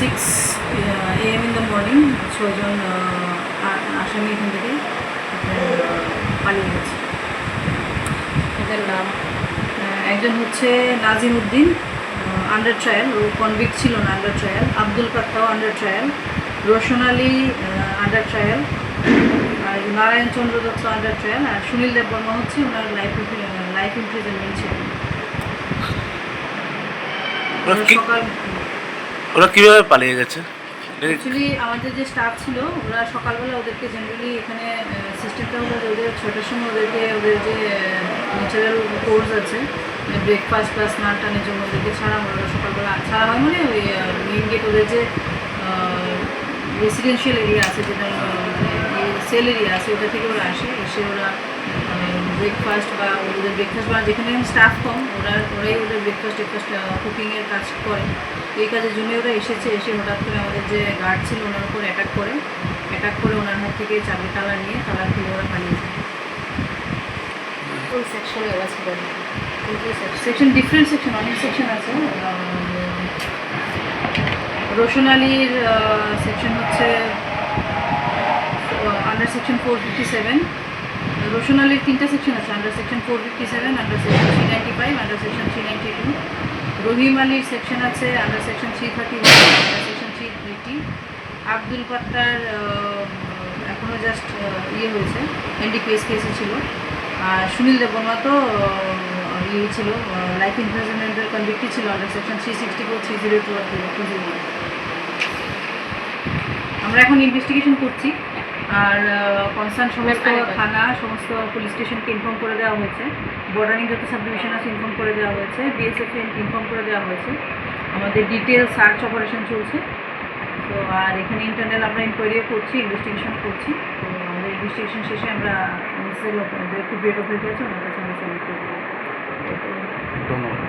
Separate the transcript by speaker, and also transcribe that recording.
Speaker 1: Six AM in the morning ছজন আসামি এখান থেকে পালিয়ে গেছে।
Speaker 2: এদের নাম?
Speaker 1: একজন হচ্ছে নাজিম উদ্দিন আন্ডার ট্রায়াল ও কনভিক্ট ছিল না under trial Abdul কাত্তাও under trial Roshan Ali under trial আর নারায়ণ চন্দ্র দত্ত আন্ডার ট্রায়াল আর সুনীল দেব বর্মা হচ্ছে ওনার লাইফ লাইফ ইমপ্রিজনমেন্ট ছিল। সকাল
Speaker 3: ওরা কীভাবে পালিয়ে গেছে
Speaker 1: অ্যাকচুয়ালি আমাদের যে স্টাফ ছিল, ওরা সকালবেলা ওদেরকে জেনারেলি এখানে সিস্টেমটা হলো ওদের ছটার সময় ওদেরকে, ওদের যে ন্যাচারাল কোর্স আছে ব্রেকফাস্ট বা স্নান টানের জন্য ওদেরকে ছাড়া। ওরা সকালবেলা ছাড়া হয় মানে ওই মেইন গেট ওদের যে রেসিডেন্সিয়াল এরিয়া আছে যেটা এরিয়া আছে ওটা থেকে ওরা আসে এসে ওরা মানে ব্রেকফাস্ট বা ওদের ব্রেকফাস্ট বা যেখানে স্টাফ কম ওরা ওরাই ওদের ব্রেকফাস্ট টেকফাস্ট কুকিংয়ের কাজ করে। এই কাজের জন্য ওরা এসেছে এসে হঠাৎ করে আমাদের যে গার্ড ছিল ওনার উপর অ্যাটাক করে। অ্যাটাক করে ওনার হাত থেকে চাবি তালা নিয়ে তালা খুলে ওরা পালিয়ে যায়।
Speaker 2: কোন সেকশনে ওরা ছিল?
Speaker 1: ডিফারেন্ট সেকশন অনেক সেকশন আছে। রোশন আলীর সেকশন হচ্ছে section four fifty seven Roshan আলীর তিনটা সেকশন আছে under section four fifty seven under section three ninety five under section three ninety two Rahim আলীর সেকশন আছে under section three thirty one under section three eighty Abdul পাত্তার এখনও just ইয়ে হয়েছে NDPS কেসে ছিল, আর সুনীল দেববর্মা তো ইয়ে ছিল লাইফ ইমপ্রিজনমেন্টের কনভিক্টই ছিল under section three sixty four three zero two zero আমরা এখন ইনভেস্টিগেশন করছি। আর কনসার্ন সমস্ত থানা সমস্ত পুলিশ স্টেশনকে ইনফর্ম করে দেওয়া হয়েছে। বর্ডারিং যত সাব ডিভিশন আছে ইনফর্ম করে দেওয়া হয়েছে। বিএসএফ ইনফর্ম করে দেওয়া হয়েছে। আমাদের ডিটেল সার্চ অপারেশন চলছে। তো আর এখানে ইন্টারনাল আমরা ইনকোয়ারিও করছি ইনভেস্টিগেশন করছি। তো আমাদের ইনভেস্টিগেশন শেষে আমরা যে একটু ব্রেড অফিস আছে ওনার কাছে আমরা সাবমিট করে দেবো
Speaker 3: ধন্যবাদ।